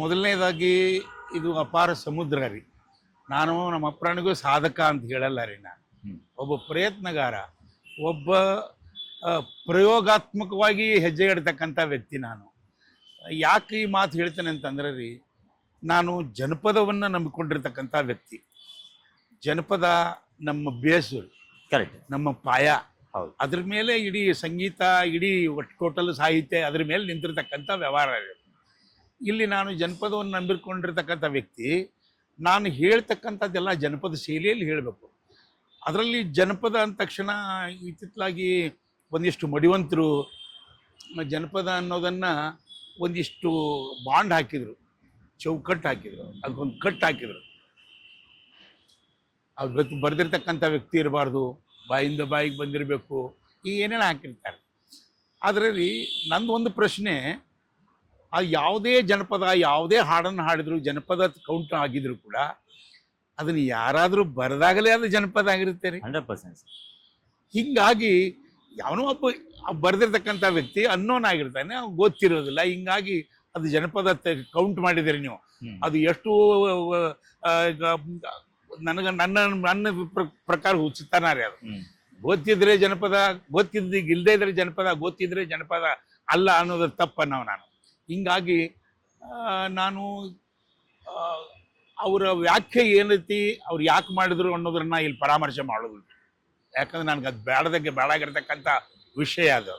ಮೊದಲನೇದಾಗಿ ಇದು ಅಪಾರ ಸಮುದ್ರ ರೀ. ನಾನು ನಮ್ಮ ಅಪ್ರಾಣಿಗೂ ಸಾಧಕ ಅಂತ ಹೇಳಲ್ಲ ರೀ ನಾನು ಒಬ್ಬ ಪ್ರಯತ್ನಗಾರ ಒಬ್ಬ ಪ್ರಯೋಗಾತ್ಮಕವಾಗಿ ಹೆಜ್ಜೆ ಇಡ್ತಕ್ಕಂಥ ವ್ಯಕ್ತಿ ನಾನು. ಯಾಕೆ ಈ ಮಾತು ಹೇಳ್ತೇನೆ ಅಂತಂದ್ರೆ ರೀ ನಾನು ಜನಪದವನ್ನು ನಂಬಿಕೊಂಡಿರ್ತಕ್ಕಂಥ ವ್ಯಕ್ತಿ. ಜನಪದ ನಮ್ಮ ಬೇಸು ಕರೆಕ್ಟ್ ನಮ್ಮ ಪಾಯ. ಹೌದು. ಅದ್ರ ಮೇಲೆ ಇಡೀ ಸಂಗೀತ ಇಡೀ ಒಟ್ಟು ಟೋಟಲ್ ಸಾಹಿತ್ಯ ಅದ್ರ ಮೇಲೆ ನಿಂತಿರ್ತಕ್ಕಂಥ ವ್ಯವಹಾರ ಇದೆ. ಇಲ್ಲಿ ನಾನು ಜನಪದವನ್ನು ನಂಬಿಕೊಂಡಿರ್ತಕ್ಕಂಥ ವ್ಯಕ್ತಿ, ನಾನು ಹೇಳ್ತಕ್ಕಂಥದ್ದೆಲ್ಲ ಜನಪದ ಶೈಲಿಯಲ್ಲಿ ಹೇಳಬೇಕು. ಅದರಲ್ಲಿ ಜನಪದ ಅಂದ ತಕ್ಷಣ ಇತ್ತಿತ್ತಲಾಗಿ ಒಂದಿಷ್ಟು ಮಡಿವಂತರು, ಜನಪದ ಅನ್ನೋದನ್ನು ಒಂದಿಷ್ಟು ಬಾಂಡ್ ಹಾಕಿದರು, ಚೌಕಟ್ಟು ಹಾಕಿದರು, ಅದಕ್ಕೊಂದು ಕಟ್ಟು ಹಾಕಿದರು. ಆ ವ್ಯಕ್ತಿ ಬರೆದಿರ್ತಕ್ಕಂಥ ವ್ಯಕ್ತಿ ಇರಬಾರ್ದು, ಬಾಯಿಂದ ಬಾಯಿಗೆ ಬಂದಿರಬೇಕು, ಈ ಏನೇನು ಹಾಕಿರ್ತಾರೆ. ಅದರಲ್ಲಿ ನಂದು ಒಂದು ಪ್ರಶ್ನೆ ಆ ಯಾವುದೇ ಜನಪದ ಯಾವುದೇ ಹಾಡನ್ನು ಹಾಡಿದ್ರು ಜನಪದ ಕೌಂಟ್ ಆಗಿದ್ರು ಕೂಡ ಅದನ್ನು ಯಾರಾದರೂ ಬರೆದಾಗಲೇ ಅದು ಜನಪದ ಆಗಿರುತ್ತೆ ರೀ. ಹಂಡ್ರೆಡ್ ಪರ್ಸೆಂಟ್ ಹಿಂಗಾಗಿ ಯಾವನೋ ಒಬ್ಬ ಬರೆದಿರ್ತಕ್ಕಂಥ ವ್ಯಕ್ತಿ ಅನ್ನೋನ್ ಆಗಿರ್ತಾನೆ ಗೊತ್ತಿರೋದಿಲ್ಲ. ಹಿಂಗಾಗಿ ಅದು ಜನಪದ ಕೌಂಟ್ ಮಾಡಿದಿರಿ ನೀವು. ಅದು ಎಷ್ಟು ನನಗೆ ನನ್ನ ನನ್ನ ಪ್ರಕಾರ ಹುಚ್ಚುತ್ತಾನ ರೀ ಅದು. ಗೊತ್ತಿದ್ರೆ ಜನಪದ ಗೊತ್ತಿದ್ದ ಇಲ್ಲದೇ ಇದ್ರೆ ಜನಪದ ಗೊತ್ತಿದ್ರೆ ಜನಪದ ಅಲ್ಲ ಅನ್ನೋದು ತಪ್ಪನ್ನವ ನಾನು ಹಿಂಗಾಗಿ ನಾನು ಅವರ ವ್ಯಾಖ್ಯೆ ಏನೈತಿ ಅವ್ರು ಯಾಕೆ ಮಾಡಿದ್ರು ಅನ್ನೋದನ್ನ ಇಲ್ಲಿ ಪರಾಮರ್ಶೆ ಮಾಡೋದು ಯಾಕಂದ್ರೆ ನನಗೆ ಅದು ಬೇಡದಕ್ಕೆ ಬೇಡಾಗಿರ್ತಕ್ಕಂಥ ವಿಷಯ ಅದು.